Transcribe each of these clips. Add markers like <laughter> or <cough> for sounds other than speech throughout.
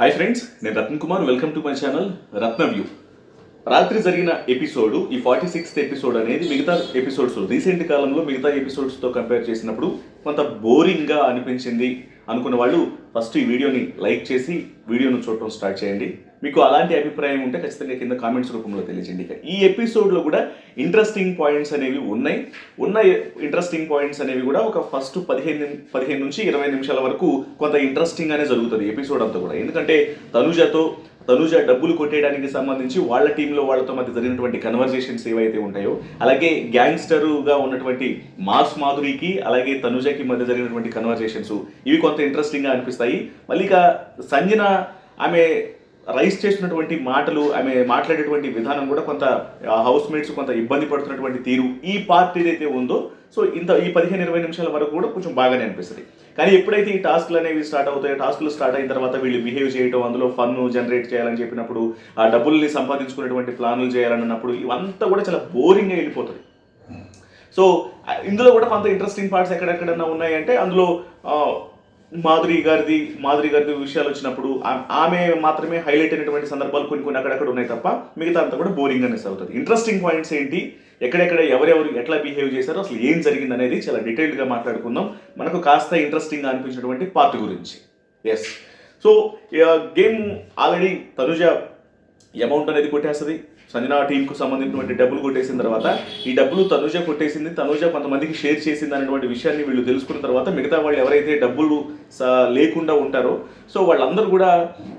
Hi friends నేను Ratn Kumar. Welcome to my channel Ratna view రాత్రి జరిగిన episode ఈ ఫార్టీ సిక్స్త్ ఎపిసోడ్ అనేది మిగతా ఎపిసోడ్స్ రీసెంట్ కాలంలో మిగతా ఎపిసోడ్స్తో కంపేర్ చేసినప్పుడు కొంత బోరింగ్గా అనిపించింది అనుకున్న వాళ్ళు ఫస్ట్ ఈ వీడియోని లైక్ చేసి వీడియోను చూడటం స్టార్ట్ చేయండి. మీకు అలాంటి అభిప్రాయం ఉంటే ఖచ్చితంగా కింద కామెంట్స్ రూపంలో తెలియజేయండి. ఇక ఈ ఎపిసోడ్లో కూడా ఇంట్రెస్టింగ్ పాయింట్స్ అనేవి ఉన్నాయి. ఉన్న ఇంట్రెస్టింగ్ పాయింట్స్ అనేవి కూడా ఒక ఫస్ట్ పదిహేను పదిహేను నుంచి ఇరవై నిమిషాల వరకు కొంత ఇంట్రెస్టింగ్ అనే జరుగుతుంది ఎపిసోడ్ అంతా కూడా. ఎందుకంటే తనుజతో తనుజ డబ్బులు కొట్టేయడానికి సంబంధించి వాళ్ళ టీంలో వాళ్ళతో మధ్య జరిగినటువంటి కన్వర్జేషన్స్ ఏవైతే ఉంటాయో అలాగే గ్యాంగ్స్టర్గా ఉన్నటువంటి మాస్ మాధురికి అలాగే తనుజకి మధ్య జరిగినటువంటి కన్వర్జేషన్స్ ఇవి కొంత ఇంట్రెస్టింగ్గా అనిపిస్తాయి. మళ్ళీ ఇక సంజన ఆమె రైస్ చేసినటువంటి మాటలు ఆమె మాట్లాడేటువంటి విధానం కూడా కొంత హౌస్ మేట్స్ కొంత ఇబ్బంది పడుతున్నటువంటి తీరు ఈ పార్ట్ ఏదైతే ఉందో సో ఇంత ఈ పదిహేను ఇరవై నిమిషాల వరకు కూడా కొంచెం బాగానే అనిపిస్తుంది. కానీ ఎప్పుడైతే ఈ టాస్క్లు అనేవి స్టార్ట్ అవుతాయో టాస్క్లు స్టార్ట్ అయిన తర్వాత వీళ్ళు బిహేవ్ చేయడం అందులో ఫన్ జనరేట్ చేయాలని చెప్పినప్పుడు ఆ డబ్బుల్ని సంపాదించుకునేటువంటి ప్లాన్లు చేయాలన్నప్పుడు ఇవంతా కూడా చాలా బోరింగ్గా వెళ్ళిపోతుంది. సో ఇందులో కూడా కొంత ఇంట్రెస్టింగ్ పార్ట్స్ ఎక్కడెక్కడన్నా ఉన్నాయంటే అందులో మాధురి గారిది మాధురి గారిది విషయాలు వచ్చినప్పుడు ఆమె మాత్రమే హైలైట్ అయినటువంటి సందర్భాలు కొన్ని కొన్ని అక్కడక్కడ ఉన్నాయి తప్ప మిగతా అంతా కూడా బోరింగ్ అనేసి అవుతుంది ఇంట్రెస్టింగ్ పాయింట్స్ ఏంటి? ఎక్కడెక్కడ ఎవరెవరు ఎట్లా బిహేవ్ చేశారో? అసలు ఏం జరిగింది అనేది చాలా డీటెయిల్డ్గా మాట్లాడుకుందాం. మనకు కాస్త ఇంట్రెస్టింగ్గా అనిపించినటువంటి పార్ట్ గురించి. Yes so game already Tanuja amount అనేది కొట్టేస్తుంది. సంజన టీంకు సంబంధించినటువంటి డబ్బులు కొట్టేసిన తర్వాత ఈ డబ్బులు తనుజ కొట్టేసింది. తనుజ కొంతమందికి షేర్ చేసింది అనేటువంటి విషయాన్ని వీళ్ళు తెలుసుకున్న తర్వాత మిగతా వాళ్ళు ఎవరైతే డబ్బులు లేకుండా ఉంటారో. సో వాళ్ళందరూ కూడా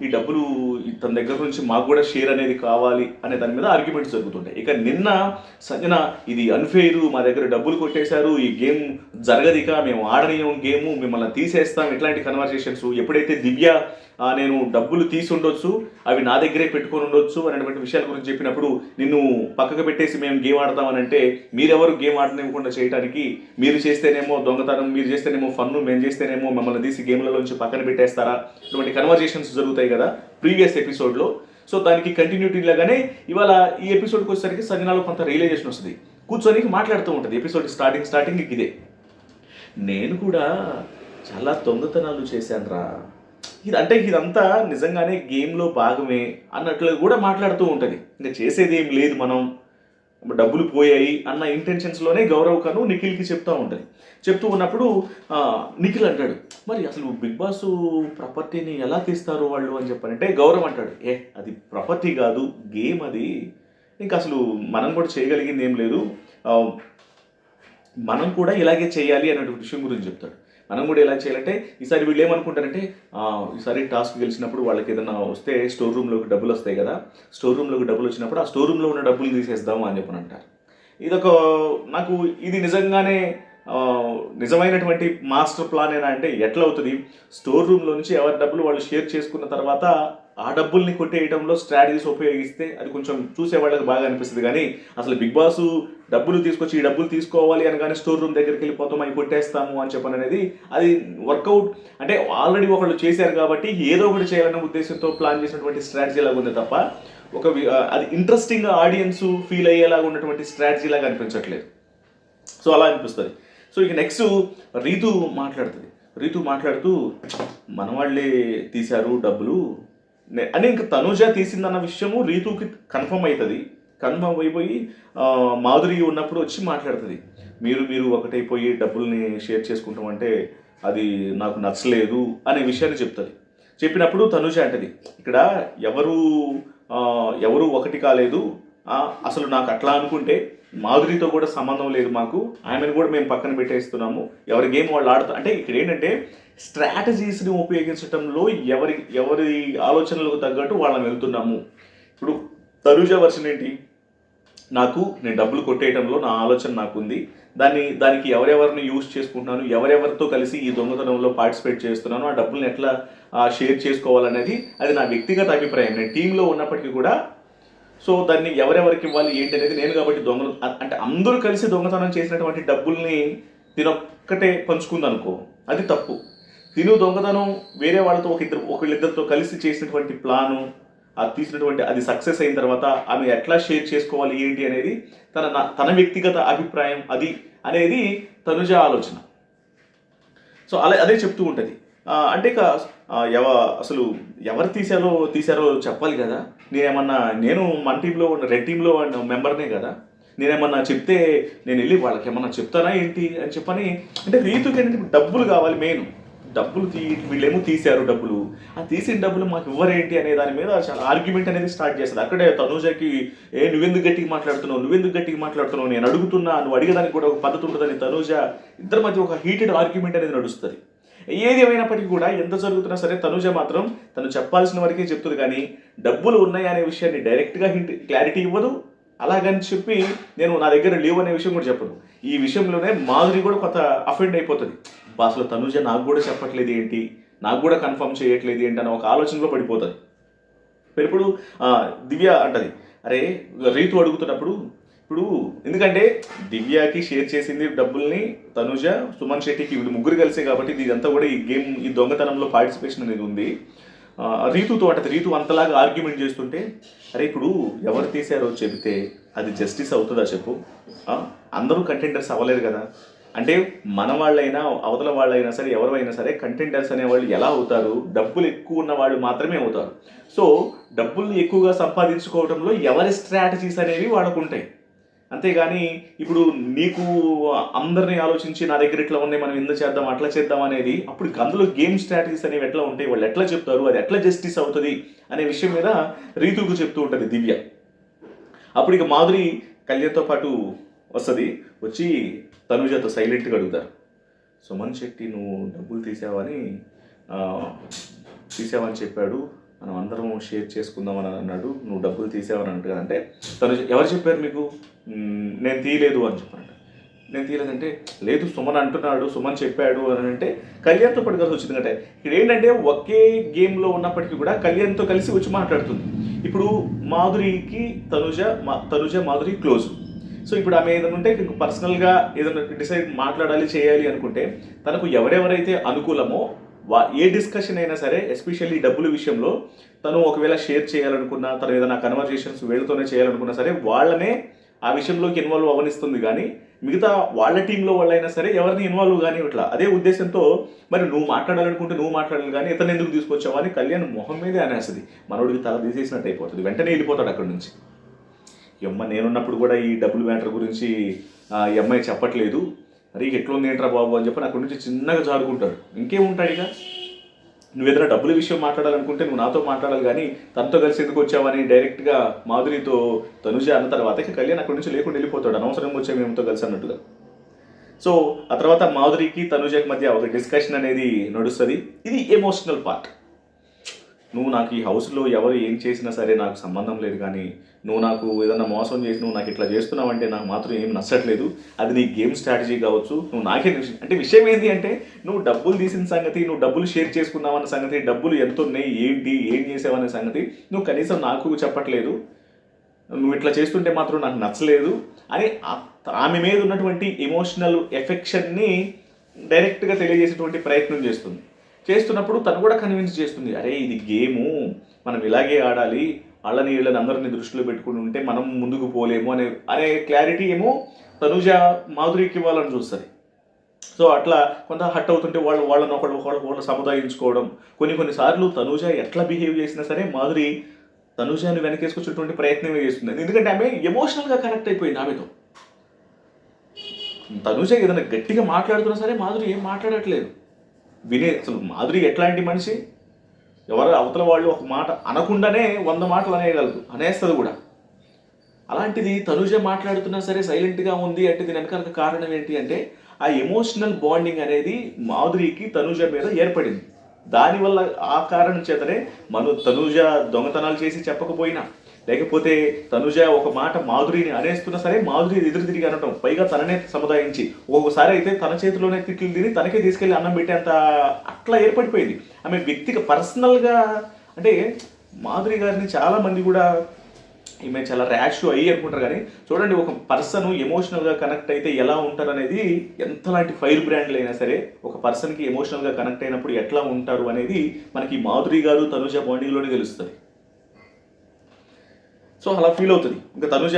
ఈ డబ్బులు తన దగ్గర నుంచి మాకు కూడా షేర్ అనేది కావాలి అనే దాని మీద ఆర్గ్యుమెంట్స్ జరుగుతుంటాయి. ఇక నిన్న సంజన ఇది అన్ఫెయిర్ మా దగ్గర డబ్బులు కొట్టేశారు ఈ గేమ్ జరగదిక మేము ఆడనీయం గేమ్ మిమ్మల్ని తీసేస్తాం ఇట్లాంటి కన్వర్సేషన్స్ ఎప్పుడైతే దివ్య నేను డబ్బులు తీసి ఉండొచ్చు అవి నా దగ్గరే పెట్టుకొని ఉండొచ్చు అనేటువంటి విషయాల గురించి చెప్పినప్పుడు నిన్ను పక్కకు పెట్టేసి మేము గేమ్ ఆడతామని అంటే మీరెవరు గేమ్ ఆడనివ్వకుండా చేయడానికి మీరు చేస్తేనేమో దొంగతనం మీరు చేస్తేనేమో ఫన్ను మేము చేస్తేనేమో మమ్మల్ని తీసి గేమ్లలోంచి పక్కన పెట్టేస్తారా? ఇటువంటి కన్వర్జేషన్స్ జరుగుతాయి కదా ప్రీవియస్ ఎపిసోడ్లో సో దానికి కంటిన్యూటీ లాగానే ఇవాళ ఈ ఎపిసోడ్కి వచ్చేసరికి సజనాలో కొంత రియలైజేషన్ వస్తుంది. కూర్చొని మాట్లాడుతూ ఉంటుంది. ఎపిసోడ్ స్టార్టింగ్ స్టార్టింగ్ ఇదే. నేను కూడా చాలా దొంగతనాలు చేశానురా ఇది అంటే ఇదంతా నిజంగానే గేమ్లో భాగమే అన్నట్లు కూడా మాట్లాడుతూ ఉంటుంది. ఇంకా చేసేది ఏం లేదు మనం. డబ్బులు పోయాయి అన్న ఇంటెన్షన్స్లోనే గౌరవ్ కను నిఖిల్కి చెప్తూ ఉంటుంది. చెప్తూ ఉన్నప్పుడు నిఖిల్ అంటాడు మరి అసలు బిగ్ బాస్ ప్రాపర్టీని ఎలా తీస్తారు వాళ్ళు? అని చెప్పారంటే గౌరవ్ అంటాడు ఏ అది ప్రాపర్టీ కాదు గేమ్ అది. ఇంకా అసలు మనం కూడా చేయగలిగింది ఏం లేదు మనం కూడా ఇలాగే చేయాలి అనే విషయం గురించి చెప్తాడు. మనం కూడా ఎలా చేయాలంటే ఈసారి వీళ్ళు ఏమనుకుంటారంటే ఈసారి టాస్క్ గెలిచినప్పుడు వాళ్ళకి ఏదైనా వస్తే స్టోర్ రూమ్లోకి డబ్బులు వస్తాయి కదా స్టోర్ రూమ్లోకి డబ్బులు వచ్చినప్పుడు ఆ స్టోర్ రూమ్లో ఉన్న డబ్బులు తీసేద్దాము అని చెప్పని అంటారు. ఇదొక నాకు ఇది నిజంగానే నిజమైనటువంటి మాస్టర్ ప్లాన్ ఏనా అంటే ఎట్లా అవుతుంది? స్టోర్ రూమ్లో నుంచి ఎవరి డబ్బులు వాళ్ళు షేర్ చేసుకున్న తర్వాత ఆ డబ్బుల్ని కొట్టేయడంలో స్ట్రాటజీస్ ఉపయోగిస్తే అది కొంచెం చూసేవాళ్ళకి బాగా అనిపిస్తుంది. కానీ అసలు బిగ్ బాస్ డబ్బులు తీసుకొచ్చి ఈ డబ్బులు తీసుకోవాలి అని కానీ స్టోర్ రూమ్ దగ్గరికి వెళ్ళిపోతాం అవి కొట్టేస్తాము అని చెప్పని అనేది అది వర్కౌట్ అంటే ఆల్రెడీ ఒకళ్ళు చేశారు కాబట్టి ఏదో ఒకటి చేయాలనే ఉద్దేశంతో ప్లాన్ చేసినటువంటి స్ట్రాటజీ లాగా ఉంది తప్ప ఒక అది ఇంట్రెస్టింగ్గా ఆడియన్స్ ఫీల్ అయ్యేలాగా ఉన్నటువంటి స్ట్రాటజీ లాగా అనిపించట్లేదు. సో అలా అనిపిస్తుంది. సో ఇక నెక్స్ట్ రీతు మాట్లాడుతుంది. రీతు మాట్లాడుతూ మన వాళ్ళే తీశారు డబ్బులు అని ఇంకా తనుజ తీసిందన్న విషయము రీతుకి కన్ఫర్మ్ అవుతుంది కన్ఫర్మ్ అయిపోయి మాధురి ఉన్నప్పుడు వచ్చి మాట్లాడుతుంది. మీరు మీరు ఒకటైపోయి డబ్బుల్ని షేర్ చేసుకుంటామంటే అది నాకు నచ్చలేదు అనే విషయాన్ని చెప్తుంది. చెప్పినప్పుడు తనుజ అంటది ఇక్కడ ఎవరు ఎవరు ఒకటి కాలేదు. అసలు నాకు అట్లా అనుకుంటే మాధురితో కూడా సంబంధం లేదు మాకు. ఆమెను కూడా మేము పక్కన పెట్టేస్తున్నాము. ఎవరి గేమ్ వాళ్ళు ఆడుతా అంటే ఇక్కడ ఏంటంటే స్ట్రాటజీస్ని ఉపయోగించడంలో ఎవరి ఎవరి ఆలోచనలకు తగ్గట్టు వాళ్ళని వెళ్తున్నాము. ఇప్పుడు తరుజ వర్షన్ ఏంటి? నాకు నేను డబ్బులు కొట్టేయడంలో నా ఆలోచన నాకు ఉంది దాన్ని దానికి ఎవరెవరిని యూజ్ చేసుకుంటున్నాను ఎవరెవరితో కలిసి ఈ దొంగతనంలో పార్టిసిపేట్ చేస్తున్నాను ఆ డబ్బుల్ని ఎట్లా షేర్ చేసుకోవాలనేది అది నా వ్యక్తిగత అభిప్రాయం. నేను టీంలో ఉన్నప్పటికీ కూడా సో దాన్ని ఎవరెవరికి ఇవ్వాలి ఏంటి అనేది నేను కాబట్టి దొంగ అంటే అందరూ కలిసి దొంగతనం చేసినటువంటి డబ్బుల్ని తినొక్కటే పంచుకుందనుకో అది తప్పు. తిను దొంగతనం వేరే వాళ్ళతో ఒక ఇద్దరు ఒకళ్ళిద్దరితో కలిసి చేసినటువంటి ప్లాను అది తీసినటువంటి అది సక్సెస్ అయిన తర్వాత ఆమె ఎట్లా షేర్ చేసుకోవాలి ఏంటి అనేది తన నా- తన వ్యక్తిగత అభిప్రాయం అది అనేది తనుజ ఆలోచన. సో అలా అదే చెప్తూ ఉంటుంది. అంటే ఇక ఎవ అసలు ఎవరు తీశారో తీశారో చెప్పాలి కదా. నేనేమన్నా నేను మన టీంలో ఉన్న రెడ్ టీంలో ఉన్న మెంబర్నే కదా. నేనేమన్నా చెప్తే నేను వెళ్ళి వాళ్ళకి ఏమన్నా చెప్తానా ఏంటి అని చెప్పని అంటే రీతుకి ఏంటంటే డబ్బులు కావాలి మెయిన్. డబ్బులు తీ వీళ్ళేమో తీశారు డబ్బులు. ఆ తీసిన డబ్బులు మాకు ఇవ్వరేంటి అనే దాని మీద చాలా ఆర్గ్యుమెంట్ అనేది స్టార్ట్ చేస్తుంది అక్కడే తనూజకి ఏ నువ్వెందుకు గట్టిగా మాట్లాడుతున్నావు? నువ్వెందుకు గట్టిగా మాట్లాడుతున్నావు? నేను అడుగుతున్నా నువ్వు అడిగేదానికి కూడా ఒక పద్ధతి ఉంటుందని తనూజ ఇద్దరి మధ్య ఒక హీటెడ్ ఆర్గ్యుమెంట్ అనేది నడుస్తుంది. ఏది ఏమైనప్పటికీ కూడా ఎంత జరుగుతున్నా సరే తనుజ మాత్రం తను చెప్పాల్సిన వరకే చెప్తుంది. కానీ డబ్బులు ఉన్నాయి అనే విషయాన్ని డైరెక్ట్గా హింట్ క్లారిటీ ఇవ్వదు. అలాగని చెప్పి నేను నా దగ్గర లేవు అనే విషయం కూడా చెప్పను. ఈ విషయంలోనే మాధురి కూడా కొంత అఫెండ్ అయిపోతుంది. అసలు తనుజ నాకు కూడా చెప్పట్లేదు ఏంటి? నాకు కూడా కన్ఫర్మ్ చేయట్లేదు ఏంటి అని ఒక ఆలోచనలో పడిపోతుంది. మరి ఇప్పుడు దివ్య అంటది అరే రీతు అడుగుతున్నప్పుడు ఇప్పుడు ఎందుకంటే దివ్యకి షేర్ చేసింది డబ్బుల్ని తనుజ సుమన్ శెట్టికి వీళ్ళు ముగ్గురు కలిసే కాబట్టి ఇది ఇదంతా కూడా ఈ గేమ్ ఈ దొంగతనంలో పార్టిసిపేషన్ అనేది ఉంది. రీతుతో అంటది రీతు అంతలాగా ఆర్గ్యుమెంట్ చేస్తుంటే అరే ఇప్పుడు ఎవరు తీశారో చెబితే అది జస్టిస్ అవుతుందా చెప్పు? అందరూ కంటెండర్స్ అవ్వలేరు కదా. అంటే మన వాళ్ళైనా అవతల వాళ్ళైనా సరే ఎవరైనా సరే కంటెంటర్స్ అనేవాళ్ళు ఎలా అవుతారు? డబ్బులు ఎక్కువ ఉన్న వాళ్ళు మాత్రమే అవుతారు. సో డబ్బులు ఎక్కువగా సంపాదించుకోవడంలో ఎవరి స్ట్రాటజీస్ అనేవి వాళ్ళకు ఉంటాయి అంతేగాని ఇప్పుడు నీకు అందరిని ఆలోచించి నా దగ్గర ఇట్లా ఉన్నాయి మనం ఎందు చేద్దాం అట్లా చేద్దాం అనేది అప్పుడు అందులో గేమ్ స్ట్రాటజీస్ అనేవి ఎట్లా ఉంటాయి? వాళ్ళు ఎట్లా చెప్తారు? అది ఎట్లా జస్టిస్ అవుతుంది? అనే విషయం మీద రీతుకు చెప్తూ ఉంటుంది దివ్య. అప్పుడు ఇక మాధురి కళ్యాణ్తో పాటు వస్తుంది. వచ్చి తనుజతో సైలెంట్గా అడుగుతారు. సుమన్ శెట్టి నువ్వు డబ్బులు తీసావని తీసావని చెప్పాడు. మనం అందరం షేర్ చేసుకుందామని అన్నాడు. నువ్వు డబ్బులు తీసావని అంటాడు అంటే తను ఎవరు చెప్పారు మీకు? నేను తీయలేదు అని చెప్పాను నేను తీయలేదంటే లేదు సుమన్ అంటున్నాడు సుమన్ చెప్పాడు అని అంటే కళ్యాణ్తో పాటు కలిసి వచ్చింది అంటే ఇక్కడ ఏంటంటే ఒకే గేమ్లో ఉన్నప్పటికీ కూడా కళ్యాణ్తో కలిసి వచ్చి మాట్లాడుతుంది. ఇప్పుడు మాధురికి తనుజ మా తనుజ మాధురి క్లోజ్. సో ఇప్పుడు ఆమె ఏదైనా ఉంటే పర్సనల్గా ఏదైనా డిసైడ్ మాట్లాడాలి చేయాలి అనుకుంటే తనకు ఎవరెవరైతే అనుకూలమో వా ఏ డిస్కషన్ అయినా సరే ఎస్పెషల్లీ డబ్బుల విషయంలో తను ఒకవేళ షేర్ చేయాలనుకున్నా తను ఏదైనా కన్వర్జేషన్స్ వీళ్ళతోనే చేయాలనుకున్నా సరే వాళ్ళనే ఆ విషయంలోకి ఇన్వాల్వ్ అవనిస్తుంది కానీ మిగతా వాళ్ళ టీంలో వాళ్ళైనా సరే ఎవరిని ఇన్వాల్వ్ కానీ ఇట్లా అదే ఉద్దేశంతో మరి నువ్వు మాట్లాడాలనుకుంటే నువ్వు మాట్లాడాలి కానీ ఇతను ఎందుకు తీసుకొచ్చావు అని కళ్యాణ్ మొహం మీదే అనేస్తుంది. మనోడికి తల తీసేసినట్టు అయిపోతుంది. వెంటనే వెళ్ళిపోతాడు అక్కడి నుంచి. ఈ అమ్మ నేనున్నప్పుడు కూడా ఈ డబ్బులు మ్యాటర్ గురించి ఆ, ఈ అమ్మాయి చెప్పట్లేదు. మరి ఎట్లా ఉంది ఏంట్రా బాబు అని చెప్పి అక్కడి నుంచి చిన్నగా జారుకుంటాడు. ఇంకేముంటాడు ఇక? నువ్వు ఏదైనా డబ్బుల విషయం మాట్లాడాలనుకుంటే నువ్వు నాతో మాట్లాడాలి కానీ తనతో కలిసి ఎందుకు వచ్చావని డైరెక్ట్గా మాధురితో తనుజ అన్న తర్వాత ఇక కళ్యాణ్ అక్కడి నుంచి లేకుండా వెళ్ళిపోతాడు. అనవసరంగా వచ్చే మేముతో కలిసి అన్నట్టుగా. సో ఆ తర్వాత మాధురికి తనుజకి మధ్య ఒక డిస్కషన్ అనేది నడుస్తుంది. ఇది ఎమోషనల్ పార్ట్ నువ్వు నాకు ఈ హౌస్లో ఎవరు ఏం చేసినా సరే నాకు సంబంధం లేదు కానీ నువ్వు నాకు ఏదన్నా మోసం చేసి నువ్వు నాకు ఇట్లా చేస్తున్నావు అంటే నాకు మాత్రం ఏం నచ్చట్లేదు. అది నీ గేమ్ స్ట్రాటజీ కావచ్చు. నువ్వు నాకే విషయం అంటే విషయం ఏంటి అంటే నువ్వు డబ్బులు తీసిన సంగతి నువ్వు డబ్బులు షేర్ చేసుకున్నావన్న సంగతి డబ్బులు ఎంత ఉన్నాయి ఏంటి ఏం చేసావనే సంగతి నువ్వు కనీసం నాకు చెప్పట్లేదు. నువ్వు ఇట్లా చేస్తుంటే మాత్రం నాకు నచ్చలేదు అని ఆమె మీద ఉన్నటువంటి ఎమోషనల్ ఎఫెక్షన్ని డైరెక్ట్గా తెలియజేసేటువంటి ప్రయత్నం చేస్తుంది. చేస్తున్నప్పుడు తను కూడా కన్విన్స్ చేస్తుంది. అరే ఇది గేము. మనం ఇలాగే ఆడాలి. వాళ్ళని వీళ్ళని అందరిని దృష్టిలో పెట్టుకుని ఉంటే మనం ముందుకు పోలేము అనే అనే క్లారిటీ ఏమో తనుజ మాధురికి ఇవ్వాలని చూస్తుంది. సో అట్లా కొంత హట్ అవుతుంటే వాళ్ళు వాళ్ళని ఒకళ్ళు ఒకళ్ళు వాళ్ళు సముదాయించుకోవడం. కొన్ని కొన్నిసార్లు తనుజ ఎట్లా బిహేవ్ చేసినా సరే మాధురి తనుజాని వెనకేసుకొచ్చేటువంటి ప్రయత్నమే చేస్తుంది. ఎందుకంటే ఆమె ఎమోషనల్గా కనెక్ట్ అయిపోయింది ఆమెతో. తనుజ ఏదైనా గట్టిగా మాట్లాడుతున్నా సరే మాధురి ఏం మాట్లాడట్లేదు. వినే అసలు మాధురి ఎట్లాంటి మనిషి? ఎవరు అవతల వాళ్ళు ఒక మాట అనకుండానే వంద మాటలు అనేయగలదు అనేస్తుంది కూడా. అలాంటిది తనుజ మాట్లాడుతున్నా సరే సైలెంట్గా ఉంది అంటే దీని వెనకాల కారణం ఏంటి అంటే ఆ ఎమోషనల్ బాండింగ్ అనేది మాధురికి తనుజ మీద ఏర్పడింది. దానివల్ల ఆ కారణం చేతనే మను తనుజ దొంగతనాలు చేసి చెప్పకపోయినా లేకపోతే తనుజ ఒక మాట మాధురిని అనేస్తున్నా సరే మాధురి ఎదురు తిరిగి అనటం. పైగా తననే సముదాయించి. ఒక్కొక్కసారి అయితే తన చేతిలోనే తిట్లు తిని తనకే తీసుకెళ్ళి అన్నం పెట్టేంత అట్లా ఏర్పడిపోయింది. ఆమె వ్యక్తిగా పర్సనల్గా అంటే మాధురి గారిని చాలామంది కూడా ఈమె చాలా ర్యాష్ అయ్యి అనుకుంటారు కానీ చూడండి ఒక పర్సన్ ఎమోషనల్గా కనెక్ట్ అయితే ఎలా ఉంటారు అనేది ఎంతలాంటి ఫైర్ బ్రాండ్లు అయినా సరే ఒక పర్సన్కి ఎమోషనల్గా కనెక్ట్ అయినప్పుడు ఎట్లా ఉంటారు అనేది మనకి మాధురి గారు తనుజ బాండింగ్లోనే తెలుస్తుంది. సో అలా ఫీల్ అవుతుంది. ఇంకా తనుజ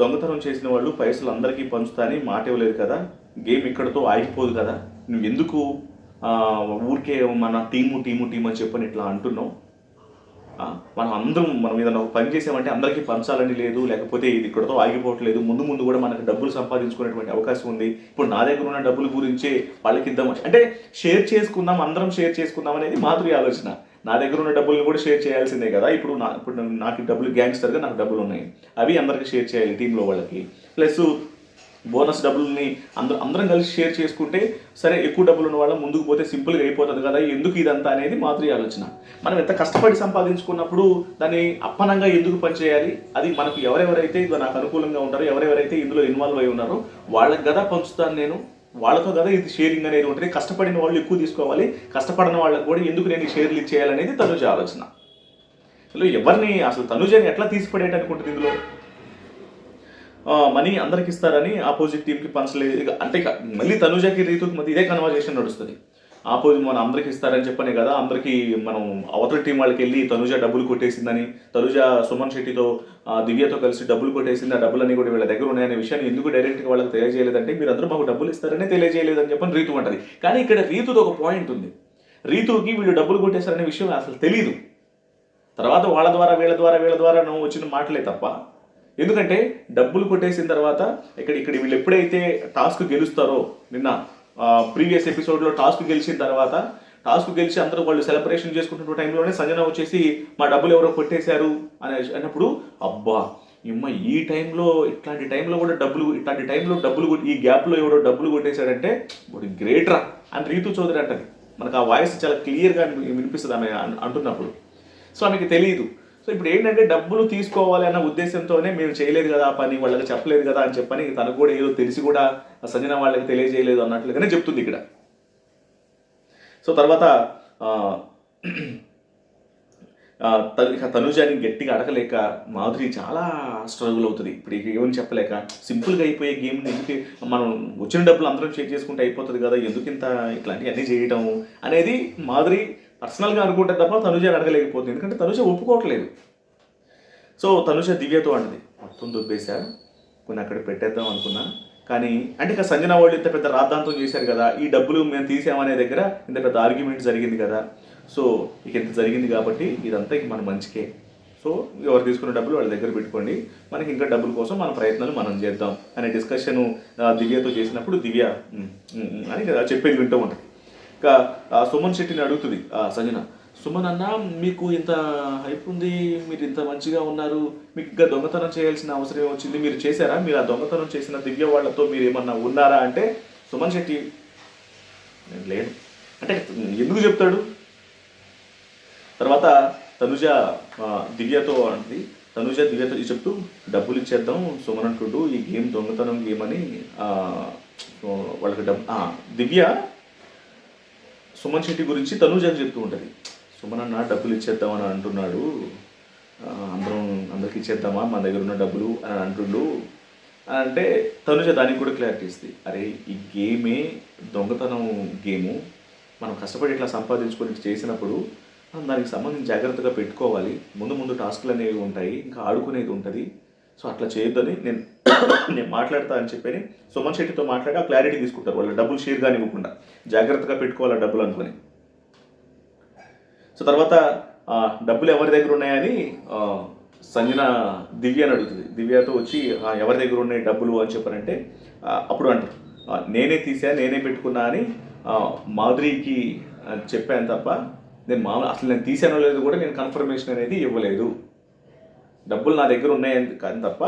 దొంగతనం చేసిన వాళ్ళు పైసలు అందరికీ పంచుతాయని మాట ఇవ్వలేదు కదా. గేమ్ ఇక్కడతో ఆగిపోదు కదా. నువ్వు ఎందుకు ఊరికే మన టీము టీము టీము అని చెప్పని ఇట్లా అంటున్నావు? మనం అందరం మనం ఏదైనా ఒక పని చేసామంటే అందరికీ పంచాలని లేదు లేకపోతే ఇది ఇక్కడతో ఆగిపోవట్లేదు. ముందు ముందు కూడా మనకు డబ్బులు సంపాదించుకునేటువంటి అవకాశం ఉంది. ఇప్పుడు నా దగ్గర ఉన్న డబ్బుల గురించే వాళ్ళకి ఇద్దాం. అంటే షేర్ చేసుకుందాం అందరం షేర్ చేసుకుందాం అనేది మాధురి ఆలోచన. నా దగ్గర ఉన్న డబ్బుల్ని కూడా షేర్ చేయాల్సిందే కదా. ఇప్పుడు నా ఇప్పుడు నాకు డబ్బులు గ్యాంగ్స్టర్గా నాకు డబ్బులు ఉన్నాయి అవి అందరికీ షేర్ చేయాలి టీంలో వాళ్ళకి. ప్లస్ బోనస్ డబ్బుల్ని అందరూ అందరం కలిసి షేర్ చేసుకుంటే సరే ఎక్కువ డబ్బులు ఉన్న వాళ్ళం ముందుకు పోతే సింపుల్గా అయిపోతుంది కదా. ఎందుకు ఇదంతా అనేది మాతృ ఆలోచన. మనం ఎంత కష్టపడి సంపాదించుకున్నప్పుడు దాన్ని అప్పనంగా ఎందుకు పనిచేయాలి? అది మనకు ఎవరెవరైతే ఇది నాకు అనుకూలంగా ఉంటారో ఎవరెవరైతే ఇందులో ఇన్వాల్వ్ అయి ఉన్నారో వాళ్ళకి కదా పంచుతాను నేను. వాళ్ళతో కదా ఇది షేరింగ్ అనేది ఉంటుంది. కష్టపడిన వాళ్ళు ఎక్కువ తీసుకోవాలి. కష్టపడిన వాళ్ళకి కూడా ఎందుకు నేను షేర్లు ఇచ్చేయాలనేది తనుజ ఆలోచన. అసలు ఎవరిని అసలు తనుజని ఎట్లా తీసిపడేటి అనుకుంటుంది ఇందులో? మనీ అందరికి ఇస్తారని ఆపోజిట్ టీంకి పంచలేదు ఇక అంటే ఇక మళ్ళీ తనుజకి రీతుకి మధ్య ఇదే కన్వర్జేషన్ నడుస్తుంది. ఆపోజిట్ మనం అందరికి ఇస్తారని చెప్పనే కదా అందరికీ మనం అవతల టీం వాళ్ళకి వెళ్ళి తనుజ డబ్బులు కొట్టేసిందని తనుజ సుమన్ శెట్టితో దివ్యతో కలిసి డబ్బులు కొట్టేసింది ఆ డబ్బులన్నీ కూడా వీళ్ళ దగ్గర ఉన్నాయనే విషయాన్ని ఎందుకు డైరెక్ట్గా వాళ్ళకి తెలియజేయలేదంటే మీరు అందరూ మాకు డబ్బులు ఇస్తారనే తెలియజేయలేదని చెప్పని రీతు అంటది కానీ ఇక్కడ రీతుది ఒక పాయింట్ ఉంది. రీతుకి వీళ్ళు డబ్బులు కొట్టేశారనే విషయం అసలు తెలియదు తర్వాత వాళ్ళ ద్వారా వీళ్ళ ద్వారా వీళ్ళ ద్వారా నువ్వు వచ్చిన మాటలే తప్ప ఎందుకంటే డబ్బులు కొట్టేసిన తర్వాత ఇక్కడ ఇక్కడ వీళ్ళు ఎప్పుడైతే టాస్క్ గెలుస్తారో నిన్న ప్రీవియస్ ఎపిసోడ్లో టాస్క్ గెలిచిన తర్వాత టాస్క్ గెలిచి అందరూ వాళ్ళు సెలబ్రేషన్ చేసుకుంటున్న టైంలోనే సంజన వచ్చేసి మా డబ్బులు ఎవరో కొట్టేశారు? అని అన్నప్పుడు అబ్బా ఇమ్మ ఈ టైంలో ఇట్లాంటి టైంలో కూడా డబ్బులు ఇట్లాంటి టైంలో డబ్బులు ఈ గ్యాప్లో ఎవరో డబ్బులు కొట్టేశాడంటే ఇప్పుడు గ్రేట్ రా అని రీతు చౌదరి అంటది. మనకు ఆ వాయిస్ చాలా క్లియర్గా వినిపిస్తుంది ఆమె అంటున్నప్పుడు. సో ఆమెకి తెలియదు సో ఇప్పుడు ఏంటంటే డబ్బులు తీసుకోవాలి అన్న ఉద్దేశంతోనే మేము చేయలేదు కదా పని వాళ్ళకి చెప్పలేదు కదా అని చెప్పని తనకు కూడా ఏదో తెలిసి కూడా ఆ సంజన వాళ్ళకి తెలియజేయలేదు అన్నట్లుగానే చెప్తుంది ఇక్కడ. సో తర్వాత తనుజాని గట్టిగా అడగలేక మాధురి చాలా స్ట్రగుల్ అవుతుంది. ఇప్పుడు ఏమని చెప్పలేక సింపుల్గా అయిపోయే గేమ్ ఎందుకు మనం వచ్చిన డబ్బులు అందరం షేర్ చేసుకుంటే అయిపోతుంది కదా ఎందుకు ఇంత ఇట్లాంటివన్నీ చేయటం అనేది మాధురి పర్సనల్గా అనుకుంటే తప్ప తనుజ అడగలేకపోతుంది. ఎందుకంటే తనుజ ఒప్పుకోవట్లేదు. సో తనుష దివ్యతో అంటది. మొత్తం దుబ్బేశా కొన్ని అక్కడ పెట్టేద్దాం అనుకున్నా. కానీ అంటే ఇక సంజన వాళ్ళు ఇంత పెద్ద రాద్ధాంతం చేశారు కదా ఈ డబ్బులు మేము తీసామనే దగ్గర ఇంత పెద్ద ఆర్గ్యుమెంట్ జరిగింది కదా. సో ఇక ఇంత జరిగింది కాబట్టి ఇదంతా ఇక మన మంచికే. సో ఎవరు తీసుకున్న డబ్బులు వాళ్ళ దగ్గర పెట్టుకోండి. మనకి ఇంకా డబ్బుల కోసం మన ప్రయత్నాలు మనం చేద్దాం అనే డిస్కషన్ దివ్యతో చేసినప్పుడు దివ్య అని చెప్పేది వింటూ ఉంటుంది సుమన్ శెట్టిని అడుగుతుంది ఆ, సంజన. సుమన్ అన్న మీకు ఇంత హైప్ ఉంది మీరు ఇంత మంచిగా ఉన్నారు మీకు ఇంకా దొంగతనం చేయాల్సిన అవసరం వచ్చింది మీరు చేశారా? మీరు ఆ దొంగతనం చేసిన దివ్య వాళ్ళతో మీరు ఏమన్నా ఉన్నారా అంటే సుమన్ శెట్టి "నేను లేను. అంటే ఎందుకు చెప్తాడు? తర్వాత తనుజ దివ్యతో అంటుంది తనుజ దివ్యతో చెప్తూ డబ్బులు ఇచ్చేద్దాం సుమన్ అంటుండు ఈ గేమ్ దొంగతనం గేమ్ అని వాళ్ళకి డబ్బు దివ్య సుమన్ శెట్టి గురించి తనూజ అని చెప్తూ ఉంటుంది. సుమన్ అన్న డబ్బులు ఇచ్చేద్దామని అంటున్నాడు. అందరం అందరికి ఇచ్చేద్దామా? మన దగ్గర ఉన్న డబ్బులు అని అంటుండు. అని అంటే తనుజ దానికి కూడా క్లారిటీ ఇస్తుంది. అరే ఈ గేమే దొంగతనం గేము మనం కష్టపడి ఇట్లా సంపాదించుకొని చేసినప్పుడు మనం దానికి సంబంధించి జాగ్రత్తగా పెట్టుకోవాలి. ముందు ముందు టాస్క్లు అనేవి ఉంటాయి. ఇంకా ఆడుకునేది ఉంటుంది. సో అట్లా చేయొద్దని నేను <coughs> నేను మాట్లాడతా అని చెప్పని సుమన్ శెట్టితో మాట్లాడి ఆ క్లారిటీ తీసుకుంటారు. వాళ్ళ డబ్బులు షేర్ కానీ ఇవ్వకుండా జాగ్రత్తగా పెట్టుకోవాలి డబ్బులు అనుకుని. సో తర్వాత డబ్బులు ఎవరి దగ్గర ఉన్నాయని సంజన దివ్య అని అడుగుతుంది. దివ్యతో వచ్చి ఎవరి దగ్గర ఉన్నాయి డబ్బులు? అని చెప్పారంటే అప్పుడు అంటారు. నేనే తీసా నేనే పెట్టుకున్నా అని మాధురికి చెప్పాను తప్ప నేను మామూలు అసలు నేను తీసానో లేదు కూడా నేను కన్ఫర్మేషన్ అనేది ఇవ్వలేదు. డబ్బులు నా దగ్గర ఉన్నాయని కానీ తప్ప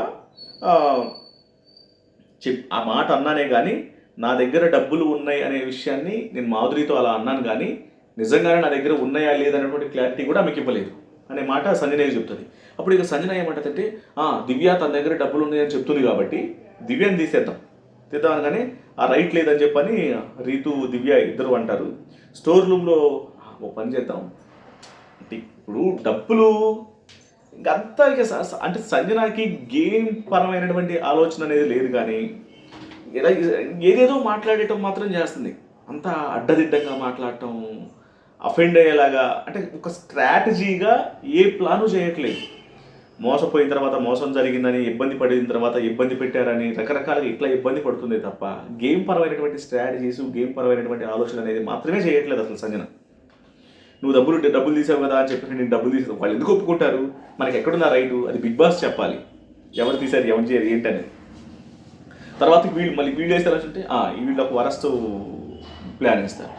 చెప్ ఆ మాట అన్నానే కానీ నా దగ్గర డబ్బులు ఉన్నాయి అనే విషయాన్ని నేను మాధురితో అలా అన్నాను కానీ నిజంగానే నా దగ్గర ఉన్నాయా లేదనేటువంటి క్లారిటీ కూడా ఆమెకి ఇవ్వలేదు. అనే మాట సంజనయ్య చెప్తుంది. అప్పుడు ఇక సంజన ఏమంటుందంటే "ఆ, దివ్య తన దగ్గర డబ్బులు ఉన్నాయని చెప్తుంది కాబట్టి దివ్యని తీసేద్దాం. తీద్దాం అనగానే ఆ రైట్ లేదని చెప్పని రీతు దివ్య ఇద్దరు అంటారు. స్టోర్ రూమ్లో ఓ పని చేద్దాం. ఇప్పుడు డబ్బులు ఇంకంతా ఇక అంటే సంజనాకి గేమ్ పరమైనటువంటి ఆలోచన అనేది లేదు కానీ ఇలా ఏదేదో మాట్లాడటం మాత్రం చేస్తుంది. అంతా అడ్డదిడ్డంగా మాట్లాడటం అఫెండ్ అయ్యేలాగా అంటే ఒక స్ట్రాటజీగా ఏ ప్లాను చేయట్లేదు. మోసపోయిన తర్వాత మోసం జరిగిందని ఇబ్బంది పడిన తర్వాత ఇబ్బంది పెట్టారని రకరకాలుగా ఇట్లా ఇబ్బంది పడుతుంది తప్ప గేమ్ పరమైనటువంటి స్ట్రాటజీస్ గేమ్ పరమైనటువంటి ఆలోచన అనేది మాత్రమే చేయట్లేదు అసలు సంజన. నువ్వు డబ్బులు డబ్బులు తీసావు కదా అని చెప్పి నేను డబ్బులు తీసావు వాళ్ళు ఎందుకు ఒప్పుకుంటారు? మనకి ఎక్కడున్న రైటు? అది బిగ్ బాస్ చెప్పాలి. ఎవరు తీశారు ఎవరు చేయరు ఏంటనేది తర్వాత వీళ్ళు మళ్ళీ వీళ్ళు వేస్తారు అంటే వీళ్ళు ఒక వరస్తు ప్లాన్ ఇస్తారు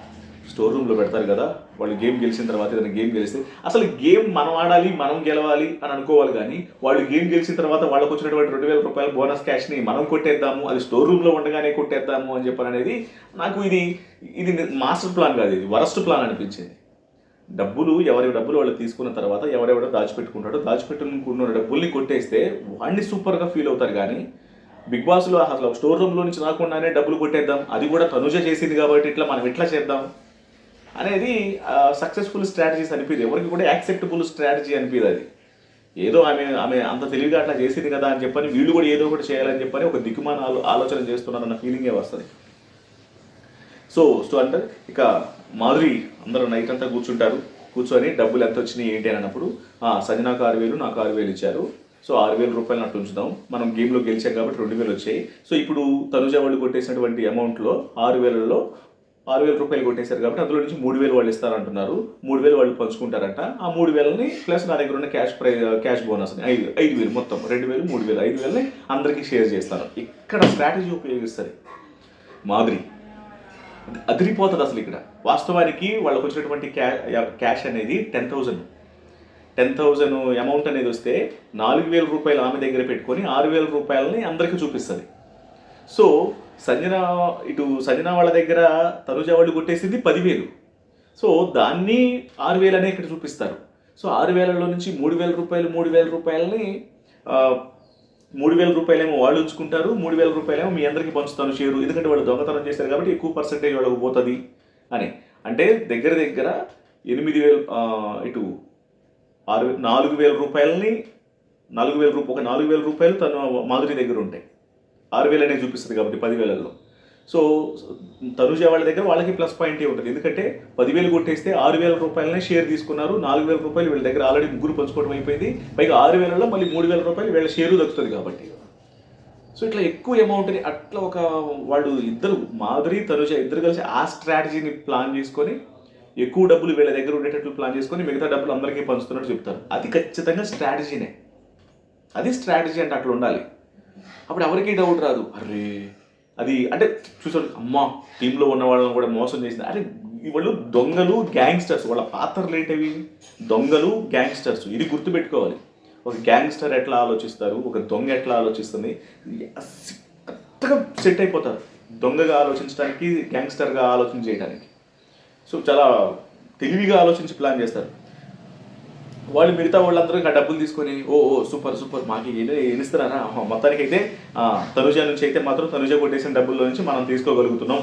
స్టోర్ రూమ్లో పెడతారు కదా వాళ్ళు గేమ్ గెలిచిన తర్వాత ఏదైనా గేమ్ గెలిస్తే అసలు గేమ్ మనం ఆడాలి మనం గెలవాలి అని అనుకోవాలి కానీ వాళ్ళు గేమ్ గెలిచిన తర్వాత వాళ్ళకు వచ్చినటువంటి రెండు వేల రూపాయల బోనస్ క్యాష్ని మనం కొట్టేద్దాము అది స్టోర్ రూమ్లో ఉండగానే కొట్టేద్దాము అని చెప్పారు అనేది నాకు ఇది ఇది మాస్టర్ ప్లాన్ కాదు ఇది వరస్ట్ ప్లాన్ అనిపించింది. డబ్బులు ఎవరి డబ్బులు వాళ్ళు తీసుకున్న తర్వాత ఎవరెవడో దాచిపెట్టుకుంటాడో దాచిపెట్టుకున్న డబ్బుల్ని కొట్టేస్తే వాడిని సూపర్గా ఫీల్ అవుతారు కానీ బిగ్ బాస్లో అసలు స్టోర్ రూమ్లో నుంచి రాకుండానే డబ్బులు కొట్టేద్దాం అది కూడా తనుజ చేసింది కాబట్టి ఇట్లా మనం ఇట్లా చేద్దాం అనేది సక్సెస్ఫుల్ స్ట్రాటజీస్ అనిపిది ఎవరికి కూడా యాక్సెప్టబుల్ స్ట్రాటజీ అనిపిది అది. ఏదో ఆమె ఆమె అంత తెలివిగా అట్లా చేసింది కదా అని చెప్పని వీళ్ళు కూడా ఏదో ఒకటి చేయాలని చెప్పని ఒక దిక్కుమాన ఆలోచన చేస్తున్నారన్న ఫీలింగే వస్తుంది. సో సో అంటే ఇక మాధురి అందరూ నైట్ అంతా కూర్చుంటారు. కూర్చొని డబ్బులు ఎంత వచ్చినాయి ఏంటి అని అన్నప్పుడు "ఆ, ఆరు వేలు నాకు ఆరు వేలు ఇచ్చారు. సో ఆరు వేల రూపాయలు అట్టు ఉంచుదాం. మనం గేమ్లో గెలిచాం కాబట్టి రెండు వేలు వచ్చాయి. సో ఇప్పుడు తనుజ వాళ్ళు కొట్టేసినటువంటి అమౌంట్లో ఆరు వేలలో ఆరు వేల రూపాయలు కొట్టేశారు కాబట్టి అందులో నుంచి మూడు వేలు వాళ్ళు ఇస్తారంటున్నారు. మూడు వేలు వాళ్ళు పంచుకుంటారంట. ఆ మూడు వేలని ప్లస్ నా దగ్గర ఉన్న క్యాష్ ప్రై క్యాష్ బోనస్ ఐదు ఐదు వేలు మొత్తం. రెండు వేలు మూడు వేలు ఐదు వేలని అందరికీ షేర్ చేస్తారు. ఇక్కడ స్ట్రాటజీ ఉపయోగిస్తారు? మాదిరి అదిరిపోతుంది అసలు ఇక్కడ. వాస్తవానికి వాళ్ళకు వచ్చినటువంటి క్యా క్యాష్ అనేది ten thousand ten thousand amount అనేది వస్తే నాలుగు వేల రూపాయలు ఆమె దగ్గర పెట్టుకొని ఆరు వేల రూపాయలని అందరికీ చూపిస్తుంది. సో సంజన ఇటు సంజన వాళ్ళ దగ్గర తనుజ వాళ్ళు కొట్టేసింది పదివేలు. సో దాన్ని ఆరు వేలనే ఇక్కడ చూపిస్తారు. సో ఆరు వేలలో నుంచి మూడు వేల రూపాయలు మూడు వేల రూపాయలని మూడు వేల రూపాయలేమో వాళ్ళు ఉంచుకుంటారు మూడు వేల రూపాయలేమో మీ అందరికీ పంచుతాను షేరు. ఎందుకంటే వాళ్ళు దొంగతనం చేశారు కాబట్టి ఎక్కువ పర్సెంటేజ్ వాళ్ళకి పోతుంది అని. అంటే దగ్గర దగ్గర ఎనిమిది వేలు ఇటు ఆరు నాలుగు వేల రూపాయలని నాలుగు వేల రూపాయలు ఒక నాలుగు వేల రూపాయలు తను మాధురి దగ్గర ఉంటాయి. ఆరు వేలు అనేది చూపిస్తుంది కాబట్టి పదివేలలో సో తనుజ వాళ్ళ దగ్గర వాళ్ళకి ప్లస్ పాయింట్ ఉంటుంది. ఎందుకంటే పదివేలు కొట్టేస్తే ఆరు వేల రూపాయలనే షేర్ తీసుకున్నారు. నాలుగు వేల రూపాయలు వీళ్ళ దగ్గర ఆల్రెడీ ముగ్గురు పంచుకోవడం అయిపోయింది. పైగా ఆరు వేలలో మళ్ళీ మూడు వేల రూపాయలు వీళ్ళ షేరు దక్కుతుంది కాబట్టి. సో ఇట్లా ఎక్కువ అమౌంట్ని అట్లా ఒక వాళ్ళు ఇద్దరు మాధురి తనుజ ఇద్దరు కలిసి ఆ స్ట్రాటజీని ప్లాన్ చేసుకొని ఎక్కువ డబ్బులు వీళ్ళ దగ్గర ఉండేటట్లు ప్లాన్ చేసుకొని మిగతా డబ్బులు అందరికీ పంచుతున్నట్టు చెప్తారు. అది ఖచ్చితంగా స్ట్రాటజీనే. అది స్ట్రాటజీ అంటే అట్లా ఉండాలి. అప్పుడు ఎవరికీ డౌట్ రాదు. అరే అది అంటే చూసారు అమ్మ టీంలో ఉన్న వాళ్ళని కూడా మోసం చేసింది. అరే వాళ్ళు దొంగలు గ్యాంగ్స్టర్స్ వాళ్ళ పాత్రలు ఏంటివి? దొంగలు గ్యాంగ్స్టర్స్ ఇది గుర్తుపెట్టుకోవాలి. ఒక గ్యాంగ్స్టర్ ఎట్లా ఆలోచిస్తారు? ఒక దొంగ ఎట్లా ఆలోచిస్తుంది? కరెక్ట్గా సెట్ అయిపోతారు. దొంగగా ఆలోచించడానికి గ్యాంగ్స్టర్గా ఆలోచన చేయడానికి. సో చాలా తెలివిగా ఆలోచించి ప్లాన్ చేస్తారు. వాళ్ళు మిగతా వాళ్ళందరూ ఇంకా డబ్బులు తీసుకొని ఓ ఓ సూపర్ సూపర్ మాకు ఎనిస్తారా మొత్తానికి అయితే తనుజ నుంచి అయితే మాత్రం తనుజ కొట్టేసిన డబ్బుల్లో నుంచి మనం తీసుకోగలుగుతున్నాం.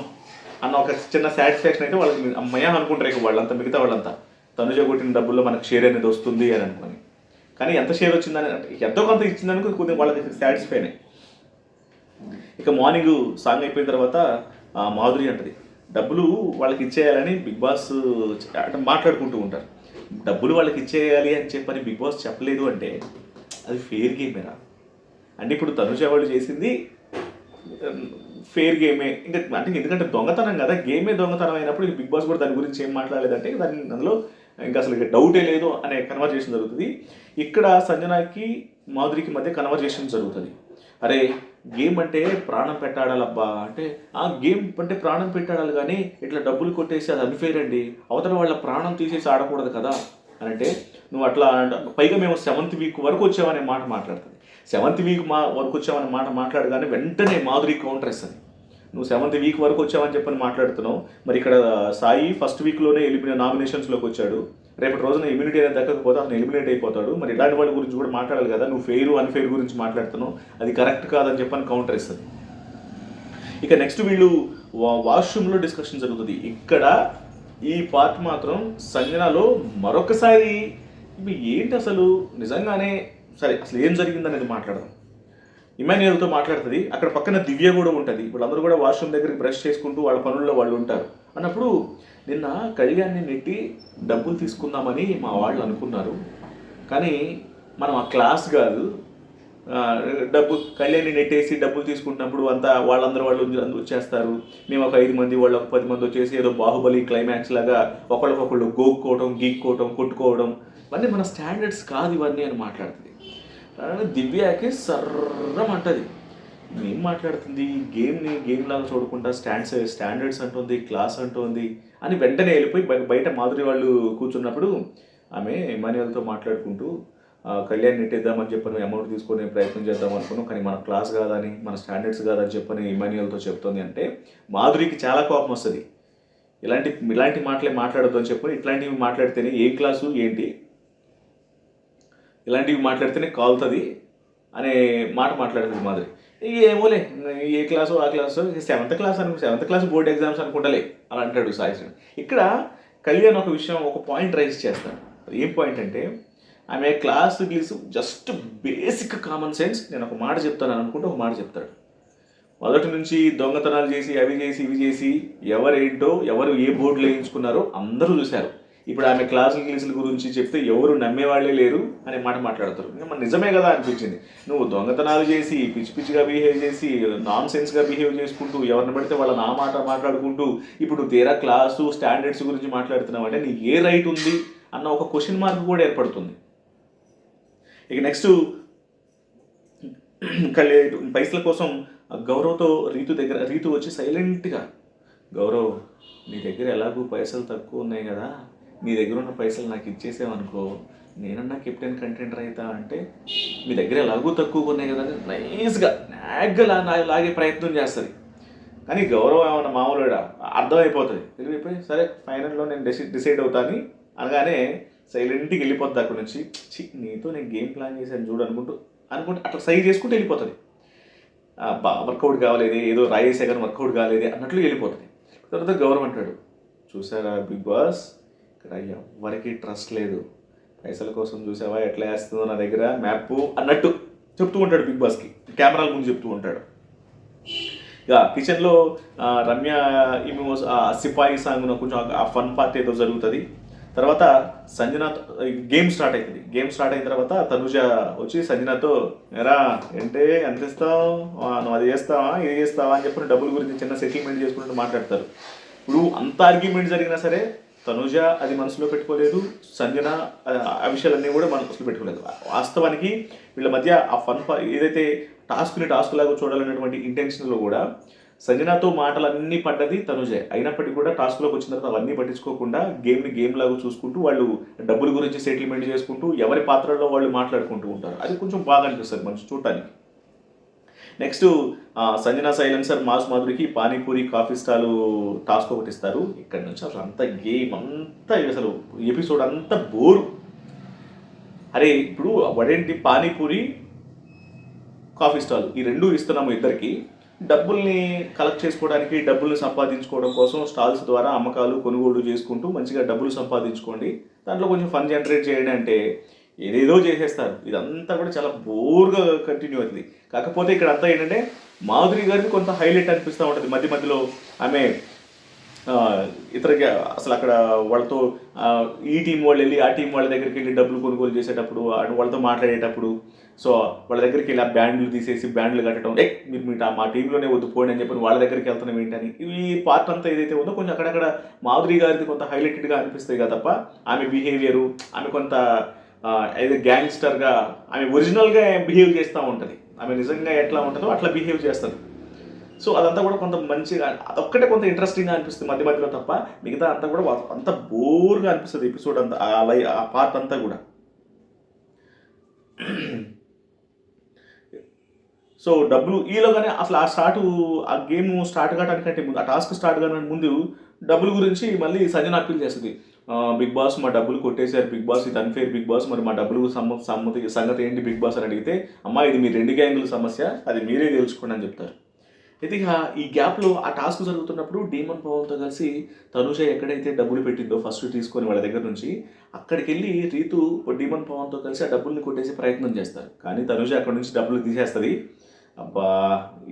అన్న ఒక చిన్న సాటిస్ఫాక్షన్ అయితే వాళ్ళకి అమ్మయ్య అనుకుంటారు ఇక వాళ్ళంతా మిగతా వాళ్ళంతా. తనుజ కొట్టిన డబ్బుల్లో మనకు షేర్ అనేది వస్తుంది అని అనుకొని. కానీ ఎంత షేర్ వచ్చిందని ఎంతో కొంత ఇచ్చిందనుకో కొద్దిగా వాళ్ళకి సాటిస్ఫైనే ఇక మార్నింగ్ సాంగ్ అయిపోయిన తర్వాత మాధురి అంటది డబ్బులు వాళ్ళకి ఇచ్చేయాలని బిగ్ బాస్ అంటే మాట్లాడుకుంటూ ఉంటారు. డబ్బులు వాళ్ళకి ఇచ్చేయాలి అని చెప్పని బిగ్ బాస్ చెప్పలేదు అంటే అది ఫెయిర్ గేమేనా అంటే ఇప్పుడు తనుజ వాళ్ళు చేసింది ఫెయిర్ గేమే ఇంకా అంటే ఎందుకంటే దొంగతనం కదా గేమే దొంగతనం అయినప్పుడు బిగ్ బాస్ కూడా దాని గురించి ఏం మాట్లాడలేదంటే దాని అందులో ఇంకా అసలు డౌటే లేదు అనే కన్వర్జేషన్ జరుగుతుంది. ఇక్కడ సంజనాకి మాధురికి మధ్య కన్వర్జేషన్ జరుగుతుంది. అరే గేమ్ అంటే ప్రాణం పెట్టాడాలబ్బా. అంటే ఆ గేమ్ అంటే ప్రాణం పెట్టాడాలి కానీ ఇట్లా డబ్బులు కొట్టేసి అది అన్ఫేర్ అండి అవతల వాళ్ళ ప్రాణం తీసేసి ఆడకూడదు కదా. అని అంటే నువ్వు అట్లా పైగా మేము సెవెంత్ వీక్ వరకు వచ్చామనే మాట మాట్లాడుతుంది. సెవెంత్ వీక్ మా వరకు వచ్చామనే మాట మాట్లాడగానే వెంటనే మాధురి కౌంటర్ ఇస్తుంది నువ్వు సెవెంత్ వీక్ వరకు వచ్చావని చెప్పని మాట్లాడుతున్నావు. మరి ఇక్కడ సాయి ఫస్ట్ వీక్లోనే వెళ్ళిపోయిన నామినేషన్స్లోకి వచ్చాడు. రేపటి రోజున ఇమ్యూనిటీ అనేది దక్కకపోతే అతను ఎలిమినేట్ అయిపోతాడు. మరి ఇలాంటి వాళ్ళ గురించి కూడా మాట్లాడాలి కదా. నువ్వు ఫెయిర్ అన్ఫెయిర్ గురించి మాట్లాడుతున్నావు. అది కరెక్ట్ కాదని చెప్పని కౌంటర్ ఇస్తుంది. ఇక నెక్స్ట్ వీళ్ళు వా- వాష్రూమ్లో డిస్కషన్ జరుగుతుంది. ఇక్కడ ఈ పార్ట్ మాత్రం సంజనలో మరొకసారి ఇవి ఏంటి అసలు? నిజంగానే సరే అసలు ఏం జరిగింది అనేది మాట్లాడదాం. ఇమాన్యుయల్తో మాట్లాడుతుంది. అక్కడ పక్కన దివ్య కూడా ఉంటుంది. వాళ్ళందరూ కూడా వాష్రూమ్ దగ్గరికి బ్రష్ చేసుకుంటూ వాళ్ళ పనుల్లో వాళ్ళు ఉంటారు. అన్నప్పుడు నిన్న కళ్యాణ్ని నెట్టి డబ్బులు తీసుకుందామని మా వాళ్ళు అనుకున్నారు. కానీ మనం ఆ క్లాస్ కాదు. డబ్బు కళ్యాణి నెట్టేసి డబ్బులు తీసుకుంటున్నప్పుడు అంతా వాళ్ళందరూ వాళ్ళు అందరూ వచ్చేస్తారు. మేము ఒక ఐదు మంది వాళ్ళు ఒక పది మంది వచ్చేసి ఏదో బాహుబలి క్లైమాక్స్ లాగా ఒకళ్ళకొకళ్ళు గోక్కోవడం గీక్కోవడం కొట్టుకోవడం. ఇవన్నీ మన స్టాండర్డ్స్ కాదు ఇవన్నీ అని మాట్లాడుతుంది. అలానే దివ్యాకి సర్రం అంటది. ఏం మాట్లాడుతుంది? గేమ్ని గేమ్ లాగా చూడకుండా స్టాండ్స్ స్టాండర్డ్స్ అంటుంది క్లాస్ అంటుంది అని వెంటనే వెళ్ళిపోయి బయట మాధురి వాళ్ళు కూర్చున్నప్పుడు ఆమె ఇమాన్యువల్తో మాట్లాడుకుంటూ కళ్యాణ్ నెట్టేద్దామని చెప్పని అమౌంట్ తీసుకునే ప్రయత్నం చేద్దాం అనుకున్నాం కానీ మన క్లాస్ కాదని మన స్టాండర్డ్స్ కాదని చెప్పని ఇమాన్యువల్తో చెప్తుంది అంటే మాధురికి చాలా కోపం వస్తుంది. ఇలాంటి ఇలాంటి మాటలే మాట్లాడద్దు అని చెప్పని ఇట్లాంటివి మాట్లాడితేనే ఏ క్లాసు ఏంటి ఇలాంటివి మాట్లాడితేనే కాలుతుంది అనే మాట మాట్లాడుతుంది మాధురి. ఏమోలే ఏ క్లాసు ఆ క్లాసు సెవెంత్ క్లాస్ అను సెవెంత్ క్లాస్ బోర్డ్ ఎగ్జామ్స్ అనుకుంటలే అలా అంటాడు సాయి ఇక్కడ కళ్యాణ్ ఒక విషయం ఒక పాయింట్ రైజ్ చేస్తాడు. ఏం పాయింట్ అంటే ఆమె క్లాస్ గీస్ జస్ట్ బేసిక్ కామన్ సెన్స్ నేను ఒక మాట చెప్తాను అనుకుంటే ఒక మాట చెప్తాడు. మొదటి నుంచి దొంగతనాలు చేసి అవి చేసి ఇవి చేసి ఎవరేంటో ఎవరు ఏ బోర్డులో వేయించుకున్నారో అందరూ చూశారు. ఇప్పుడు ఆమె క్లాసుల గీసుల గురించి చెప్తే ఎవరు నమ్మేవాళ్ళే లేరు అనే మాట మాట్లాడతారు. మన నిజమే కదా అనిపించింది. నువ్వు దొంగతనాలు చేసి పిచ్చి పిచ్చిగా బిహేవ్ చేసి నాన్ సెన్స్గా బిహేవ్ చేసుకుంటూ ఎవరిని పడితే వాళ్ళ నా మాట మాట్లాడుకుంటూ ఇప్పుడు తీరా క్లాసు స్టాండర్డ్స్ గురించి మాట్లాడుతున్నావు అంటే నీకు ఏ రైట్ ఉంది అన్న ఒక క్వశ్చన్ మార్క్ కూడా ఏర్పడుతుంది. ఇక నెక్స్ట్ కళ్యాణ్ పైసల కోసం గౌరవ్తో రీతు దగ్గర రీతు వచ్చి సైలెంట్గా గౌరవ్ నీ దగ్గర ఎలాగూ పైసలు తక్కువ ఉన్నాయి కదా నీ దగ్గర ఉన్న పైసలు నాకు ఇచ్చేసావనుకో నేనన్నా కెప్టెన్ కంటెంటర్ అవుతా అంటే మీ దగ్గర ఎలాగూ తక్కువ ఉన్నాయి కదా నైస్గా నాగ్గా లాగే ప్రయత్నం చేస్తుంది. కానీ గౌరవం ఏమన్నా మామూలుగా అర్థమైపోతుంది. వెళ్ళిపోయి సరే ఫైనల్లో నేను డిసైడ్ డిసైడ్ అవుతాను అనగానే సైలెంట్కి వెళ్ళిపోద్ది అక్కడి నుంచి. చి నీతో నేను గేమ్ ప్లాన్ చేశాను చూడు అనుకుంటూ అనుకుంటే అట్లా సైజ్ చేసుకుంటూ వెళ్ళిపోతుంది. బా వర్కౌట్ కావాలేదే ఏదో రాయేసే కానీ వర్కౌట్ కాలేదు అన్నట్లు వెళ్ళిపోతుంది. తర్వాత గౌరవం అంటాడు చూసారా బిగ్ బాస్? ఇక్కడ ఎవరికి ట్రస్ట్ లేదు. పైసల కోసం చూసావా? ఎట్లా వేస్తుందో నా దగ్గర? మ్యాప్ అన్నట్టు చెప్తూ ఉంటాడు బిగ్ బాస్కి. కెమెరాల ముందు చెప్తూ ఉంటాడు. ఇక కిచెన్లో రమ్య ఈమె ఆ సిపాయి సాంగ్ కొంచెం ఆ ఫన్ పార్ట్ ఏదో జరుగుతుంది. తర్వాత సంజన గేమ్ స్టార్ట్ అవుతుంది గేమ్ స్టార్ట్ అయిన తర్వాత తనుజ వచ్చి సంజనతో ఎరా అంటే ఎంత ఇస్తావు? నువ్వు అది చేస్తావా? ఇది చేస్తావా? అని చెప్పి డబ్బుల గురించి చిన్న సెటిల్మెంట్ చేసుకుంటూ మాట్లాడతారు. ఇప్పుడు అంత ఆర్గ్యుమెంట్ జరిగినా సరే తనుజ అది మనసులో పెట్టుకోలేదు సంజన ఆ, విషయాలన్నీ కూడా మనసులో పెట్టుకోలేదు. వాస్తవానికి వీళ్ళ మధ్య ఆ ఫన్ ఏదైతే టాస్క్ని టాస్క్ లాగా చూడాలనేటువంటి ఇంటెన్షన్లో కూడా సంజనాతో మాటలన్నీ పడ్డది తనుజే. అయినప్పటికీ కూడా టాస్క్లోకి వచ్చిన తర్వాత అవన్నీ పట్టించుకోకుండా గేమ్ని గేమ్ లాగా చూసుకుంటూ వాళ్ళు డబ్బుల గురించి సెటిల్మెంట్ చేసుకుంటూ ఎవరి పాత్రలో వాళ్ళు మాట్లాడుకుంటూ ఉంటారు. అది కొంచెం బాగా అనిపిస్తుంది మంచి చూడటానికి. నెక్స్ట్ సంజనా సైలెన్సర్ మాస్ మాధురికి పానీపూరి కాఫీ స్టాల్ టాస్క్ ఒకటి ఇస్తారు. ఇక్కడ నుంచి అసలు అంత గేమ్ అంతా అసలు ఎపిసోడ్ అంతా బోరు. అరే ఇప్పుడు వడేంటి పానీపూరి కాఫీ స్టాల్? ఈ రెండు ఇస్తున్నాము ఇద్దరికి. డబ్బుల్ని కలెక్ట్ చేసుకోవడానికి డబ్బుల్ని సంపాదించుకోవడం కోసం స్టాల్స్ ద్వారా అమ్మకాలు కొనుగోలు చేసుకుంటూ మంచిగా డబ్బులు సంపాదించుకోండి. దాంట్లో కొంచెం ఫన్ జనరేట్ చేయండి అంటే ఏదేదో చేసేస్తారు. ఇదంతా కూడా చాలా బోర్గా కంటిన్యూ అవుతుంది. కాకపోతే ఇక్కడ అంతా ఏంటంటే మాధురి గారికి కొంత హైలైట్ అనిపిస్తూ ఉంటుంది. మధ్య మధ్యలో ఆమె ఇతర అసలు అక్కడ వాళ్ళతో ఈ టీం వాళ్ళు వెళ్ళి ఆ టీం వాళ్ళ దగ్గరికి వెళ్ళి డబ్బులు కొనుగోలు చేసేటప్పుడు ఆ- వాళ్ళతో మాట్లాడేటప్పుడు సో వాళ్ళ దగ్గరికి వెళ్ళి ఆ బ్యాండ్లు తీసేసి బ్యాండ్లు కట్టడం ఏ మీరు మీ మా టీంలోనే వద్దు పోండి అని చెప్పి వాళ్ళ దగ్గరికి వెళ్తున్నాం ఏంటని ఈ పార్ట్ అంతా ఏదైతే ఉందో కొంచెం అక్కడక్కడ మాధురి గారిది కొంత హైలైటెడ్గా అనిపిస్తాయి కదా తప్ప ఆమె బిహేవియరు ఆమె కొంత ఏదో గ్యాంగ్స్టర్గా ఆమె ఒరిజినల్గా బిహేవ్ చేస్తూ ఉంటుంది. ఆమె నిజంగా ఎట్లా ఉంటుందో అట్లా బిహేవ్ చేస్తుంది. సో అదంతా కూడా కొంత మంచిగా అదొక్కటే కొంత ఇంట్రెస్టింగ్గా అనిపిస్తుంది మధ్య మధ్యలో తప్ప మిగతా అంతా కూడా అంత బోర్గా అనిపిస్తుంది ఎపిసోడ్ అంతా ఆ లై ఆ పార్ట్ అంతా కూడా. సో డబ్బులు ఈలోగానే అసలు ఆ స్టార్ట్ ఆ గేమ్ స్టార్ట్ కావడానికంటే ముందు ఆ టాస్క్ స్టార్ట్ కావడానికి ముందు డబ్బుల గురించి మళ్ళీ సంజన అప్పీల్ చేస్తుంది. బిగ్ బాస్ మా డబ్బులు కొట్టేశారు. బిగ్ బాస్ ఇది అన్ఫేర్ బిగ్ బాస్ మరి మా డబ్బులు సమ్మతి సంగతి ఏంటి బిగ్ బాస్ అని అడిగితే అమ్మ ఇది మీ రెండు గ్యాంగుల సమస్య. అది మీరే తెలుసుకోండి అని చెప్తారు. అయితే ఇక ఈ గ్యాప్లో ఆ టాస్క్ జరుగుతున్నప్పుడు డీమన్ పవన్తో కలిసి తనుజ ఎక్కడైతే డబ్బులు పెట్టిందో ఫస్ట్ తీసుకొని వాళ్ళ దగ్గర నుంచి అక్కడికి వెళ్ళి రీతు డీమన్ పవన్తో కలిసి ఆ డబ్బుల్ని కొట్టేసే ప్రయత్నం చేస్తారు. కానీ తనుజ అక్కడ నుంచి డబ్బులు తీసేస్తుంది. అబ్బా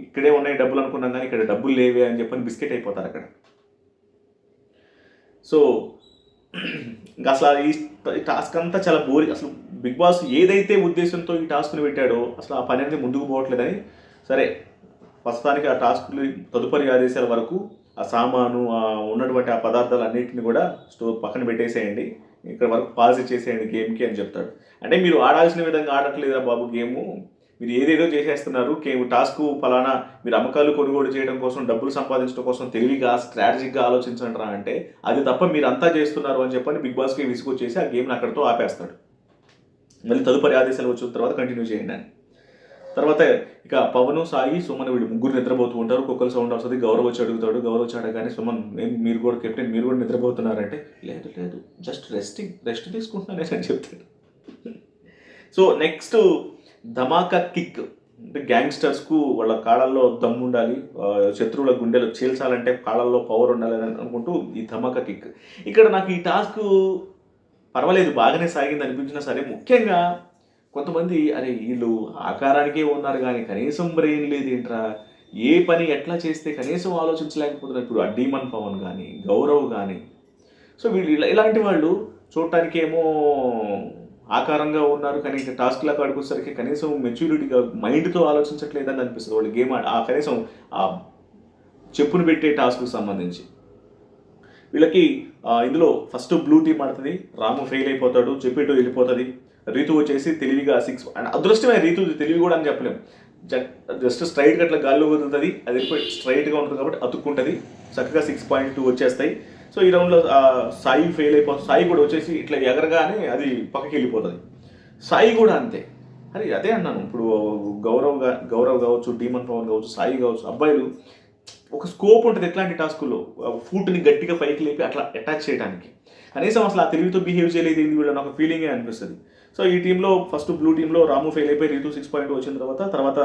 ఇక్కడే ఉన్నాయి డబ్బులు అనుకున్నాం కానీ ఇక్కడ డబ్బులు లేవే అని చెప్పని బిస్కెట్ అయిపోతారు అక్కడ. సో ఇంకా అసలు ఈ టాస్క్ అంతా చాలా బోరింగ్. అసలు బిగ్ బాస్ ఏదైతే ఉద్దేశంతో ఈ టాస్క్ని పెట్టాడో అసలు ఆ పని అనేది ముందుకు పోవట్లేదని. సరే ప్రస్తుతానికి ఆ టాస్క్లు తదుపరి ఆదేశాల వరకు ఆ సామాను ఆ ఉన్నటువంటి ఆ పదార్థాలు అన్నింటిని కూడా స్టోర్ పక్కన పెట్టేసేయండి. ఇక్కడ వరకు పాజ్ చేసేయండి గేమ్కి అని చెప్తాడు. అంటే మీరు ఆడాల్సిన విధంగా ఆడట్లేదా బాబు గేము. మీరు ఏదేదో చేసేస్తున్నారు టాస్క్ ఫలానా మీరు అమ్మకాలు కొనుగోలు చేయడం కోసం డబ్బులు సంపాదించడం కోసం తెలివిగా స్ట్రాటజిక్గా ఆలోచించండి రా అంటే అది తప్ప మీరు అంతా చేస్తున్నారు అని చెప్పని బిగ్ బాస్కి విసుకొచ్చేసి ఆ గేమ్ని అక్కడితో ఆపేస్తాడు. మళ్ళీ తదుపరి ఆదేశాలు వచ్చిన తర్వాత కంటిన్యూ చేయండి అని. తర్వాత ఇక పవన్ సాయి సుమన్ వీడు ముగ్గురు నిద్రపోతూ ఉంటారు. కుక్కలు సౌండ్ వస్తుంది. గౌరవ్ వచ్చి అడుగుతాడు. గౌరవ్ వచ్చి అడగానే సుమన్ నేను మీరు కూడా కెప్టెన్ మీరు కూడా నిద్రపోతున్నారంటే? లేదు లేదు జస్ట్ రెస్టింగ్ రెస్ట్ తీసుకుంటున్నానే అని చెప్తాడు. సో నెక్స్ట్ ధమాకా కిక్ అంటే గ్యాంగ్స్టర్స్కు వాళ్ళ కాళ్ళల్లో దమ్ము ఉండాలి శత్రువుల గుండెలు చీల్చాలంటే కాళ్ళల్లో పవర్ ఉండాలి అని అనుకుంటూ ఈ ధమాకా కిక్. ఇక్కడ నాకు ఈ టాస్క్ పర్వాలేదు బాగానే సాగింది అనిపించినా సరే ముఖ్యంగా కొంతమంది అరే వీళ్ళు ఆకారానికే ఉన్నారు కానీ కనీసం బ్రెయిన్ లేదు ఏంట్రా? ఏ పని ఎట్లా చేస్తే కనీసం ఆలోచించలేకపోతున్నారు? ఇప్పుడు అడ్డీమన్ పవన్ కానీ గౌరవ్ కానీ. సో వీళ్ళు ఇలా ఇలాంటి వాళ్ళు చూడటానికేమో ఆకారంగా ఉన్నారు కానీ టాస్క్ లాగా కాడికి వచ్చేసరికి కనీసం మెచ్యూరిటీగా మైండ్తో ఆలోచించట్లేదని అనిపిస్తుంది. వాళ్ళు గేమ్ ఆ కనీసం ఆ చెప్పును పెట్టే టాస్క్కి సంబంధించి. వీళ్ళకి ఇందులో ఫస్ట్ బ్లూ టీమ్ ఆడుతుంది. రాము ఫెయిల్ అయిపోతాడు చెప్పేటో వెళ్ళిపోతుంది. రీతు వచ్చేసి తెలివిగా సిక్స్ అండ్ అదృష్టమైన రీతు తెలివి కూడా అని చెప్పలేం. జస్ట్ స్ట్రైట్గా అట్లా గాల్లో వదులుతుంది. అది వెళ్ళిపోయి స్ట్రైట్గా ఉంటుంది కాబట్టి అతుక్కుంటుంది. చక్కగా సిక్స్ పాయింట్ టూ వచ్చేస్తాయి. సో ఈ రౌండ్లో సాయి ఫెయిల్ అయిపోతుంది సాయి కూడా వచ్చేసి ఇట్లా ఎగరగానే అది పక్కకి వెళ్ళిపోతుంది. సాయి కూడా అంతే. అరే అదే అన్నాను. ఇప్పుడు గౌరవ్ గౌరవ్ కావచ్చు డీమన్ పవన్ కావచ్చు సాయి కావచ్చు అబ్బాయిలు ఒక స్కోప్ ఉంటుంది ఎట్లాంటి టాస్కుల్లో ఫుడ్ని గట్టిగా పైకి లేపి అట్లా అటాచ్ చేయడానికి కనీసం అసలు ఆ తెలివితో బిహేవ్ చేయలేదు ఏంది వీళ్ళని ఒక ఫీలింగే అనిపిస్తుంది. సో ఈ టీంలో ఫస్ట్ బ్లూ టీంలో రాము ఫెయిల్ అయిపోయి రీతు సిక్స్ పాయింట్ వచ్చిన తర్వాత తర్వాత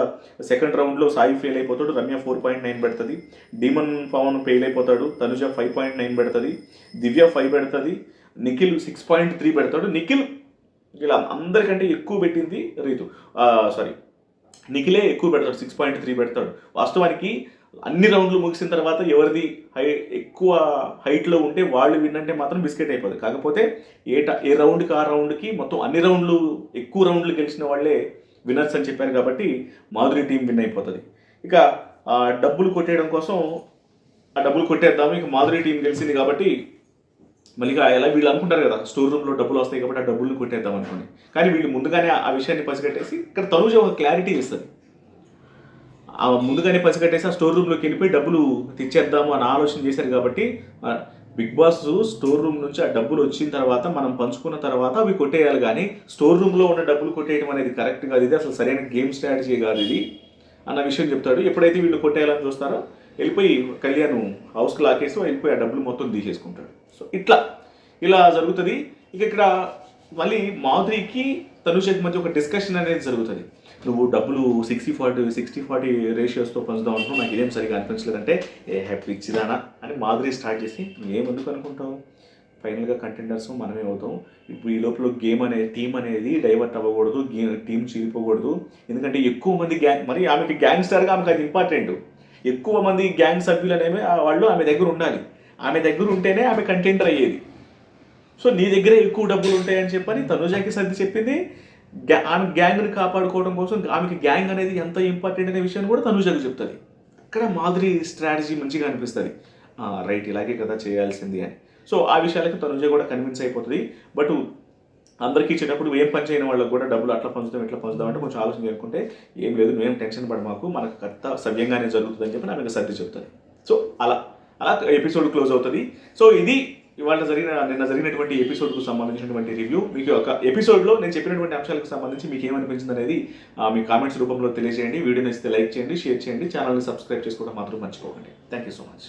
సెకండ్ రౌండ్లో సాయి ఫెయిల్ అయిపోతాడు రమ్య ఫోర్ పాయింట్ నైన్ పెడుతుంది. డీమన్ పవన్ ఫెయిల్ అయిపోతాడు తనుజ ఫైవ్ పాయింట్ నైన్ పెడుతుంది దివ్య ఫైవ్ పెడుతుంది నిఖిల్ సిక్స్ పాయింట్ త్రీ పెడతాడు. నిఖిల్ ఇలా అందరికంటే ఎక్కువ పెట్టింది రీతు. సారీ నిఖిలే ఎక్కువ పెడతాడు సిక్స్ పాయింట్ త్రీ పెడతాడు. వాస్తవానికి అన్ని రౌండ్లు ముగిసిన తర్వాత ఎవరిది హై ఎక్కువ హైట్లో ఉంటే వాళ్ళు విన్ అంటే మాత్రం బిస్కెట్ అయిపోతుంది కాకపోతే ఏ ట- ఏ రౌండ్కి ఆ రౌండ్కి మొత్తం అన్ని రౌండ్లు ఎక్కువ రౌండ్లు గెలిచిన వాళ్ళే విన్నర్స్ అని చెప్పారు కాబట్టి మాధురి టీం విన్ అయిపోతుంది. ఇక ఆ డబ్బులు కొట్టేయడం కోసం ఆ డబ్బులు కొట్టేద్దాము ఇక మాధురి టీం గెలిచింది కాబట్టి మళ్ళీ ఎలా వీళ్ళు అనుకుంటారు కదా స్టోర్ రూమ్లో డబ్బులు వస్తాయి కాబట్టి ఆ డబ్బులు కొట్టేద్దాం అనుకోండి కానీ వీళ్ళు ముందుగానే ఆ విషయాన్ని పసిగట్టేసి ఇక్కడ తనుజ ఒక క్లారిటీ ఇస్తుంది. ముందుగానే పసిగట్టేసి ఆ స్టోర్ రూమ్లోకి వెళ్ళిపోయి డబ్బులు తెచ్చేద్దాము అని ఆలోచన చేశారు కాబట్టి బిగ్ బాస్ స్టోర్ రూమ్ నుంచి ఆ డబ్బులు వచ్చిన తర్వాత మనం పంచుకున్న తర్వాత అవి కొట్టేయాలి కానీ స్టోర్ రూమ్లో ఉన్న డబ్బులు కొట్టేయడం అనేది కరెక్ట్ కాదు. ఇది అసలు సరైన గేమ్ స్ట్రాటజీ కాదు ఇది. అన్న విషయం చెప్తాడు. ఎప్పుడైతే వీళ్ళు కొట్టేయాలని చూస్తారో వెళ్ళిపోయి కళ్యాణ్ హౌస్కి లాకేసి వెళ్ళిపోయి ఆ డబ్బులు మొత్తం తీసేసుకుంటాడు. సో ఇట్లా. ఇలా జరుగుతుంది. ఇక ఇక్కడ మళ్ళీ మాధురికి తనుషకి మధ్య ఒక డిస్కషన్ అనేది జరుగుతుంది. నువ్వు డబ్బులు సిక్స్టీ ఫార్టీ సిక్స్టీ ఫార్టీ రేషియోస్తో పంచుదాం అనుకున్నావు నాకు ఇదేం సరిగా అనిపించలేదంటే ఏ హ్యాపీ ఇచ్చిదానా అని మాదిరి స్టార్ట్ చేసి నువ్వేమెందుకు అనుకుంటావు? ఫైనల్గా కంటెండర్స్ మనమే అవుతాం. ఇప్పుడు ఈ లోపల గేమ్ అనేది టీం అనేది డైవర్ట్ అవ్వకూడదు గేమ్ టీం చీలిపోకూడదు. ఎందుకంటే ఎక్కువ మంది గ్యాంగ్ మరి ఆమెకి గ్యాంగ్స్టర్గా ఆమెకు అది ఇంపార్టెంట్ ఎక్కువ మంది గ్యాంగ్ సభ్యులు అనేవి వాళ్ళు ఆమె దగ్గర ఉండాలి. ఆమె దగ్గర ఉంటేనే ఆమె కంటెండర్ అయ్యేది. సో నీ దగ్గరే ఎక్కువ డబ్బులు ఉంటాయని చెప్పని తనుజాకి సర్ది చెప్పింది ఆమె గ్యాంగ్ని కాపాడుకోవడం కోసం ఆమెకి గ్యాంగ్ అనేది ఎంత ఇంపార్టెంట్ అనే విషయాన్ని కూడా తనుజాకి చెప్తుంది. ఇక్కడ మాధురి స్ట్రాటజీ మంచిగా అనిపిస్తుంది. రైట్ ఇలాగే కదా చేయాల్సింది అని. సో ఆ విషయాలకి తనుజ కూడా కన్విన్స్ అయిపోతుంది. బట్ అందరికీ ఇచ్చేటప్పుడు ఏం పని చేయని వాళ్ళకి కూడా డబ్బులు అట్లా పంచుదాం ఇట్లా పంచుదాం అంటే కొంచెం ఆలోచన చేసుకుంటే ఏం లేదు నువ్వేం టెన్షన్ పడ మాకు మనకు కరెక్ట్ సవ్యంగానే జరుగుతుందని చెప్పి ఆమెకు సర్ది చెప్తుంది. సో అలా అలా ఎపిసోడ్ క్లోజ్ అవుతుంది. సో ఇది ఇవాళ జరిగిన నిన్న జరిగినటువంటి ఎపిసోడ్కు సంబంధించినటువంటి రివ్యూ మీకు ఒక ఎపిసోడ్లో నేను చెప్పినటువంటి అంశాలకు సంబంధించి మీకు ఏమనిపించింది అనేది మీ కామెంట్స్ రూపంలో తెలియజేయండి. వీడియో నచ్చితే లైక్ చేయండి షేర్ చేయండి. ఛానల్ని సబ్స్క్రైబ్ చేసుకోవడం మాత్రం మర్చిపోకండి. Thank you so much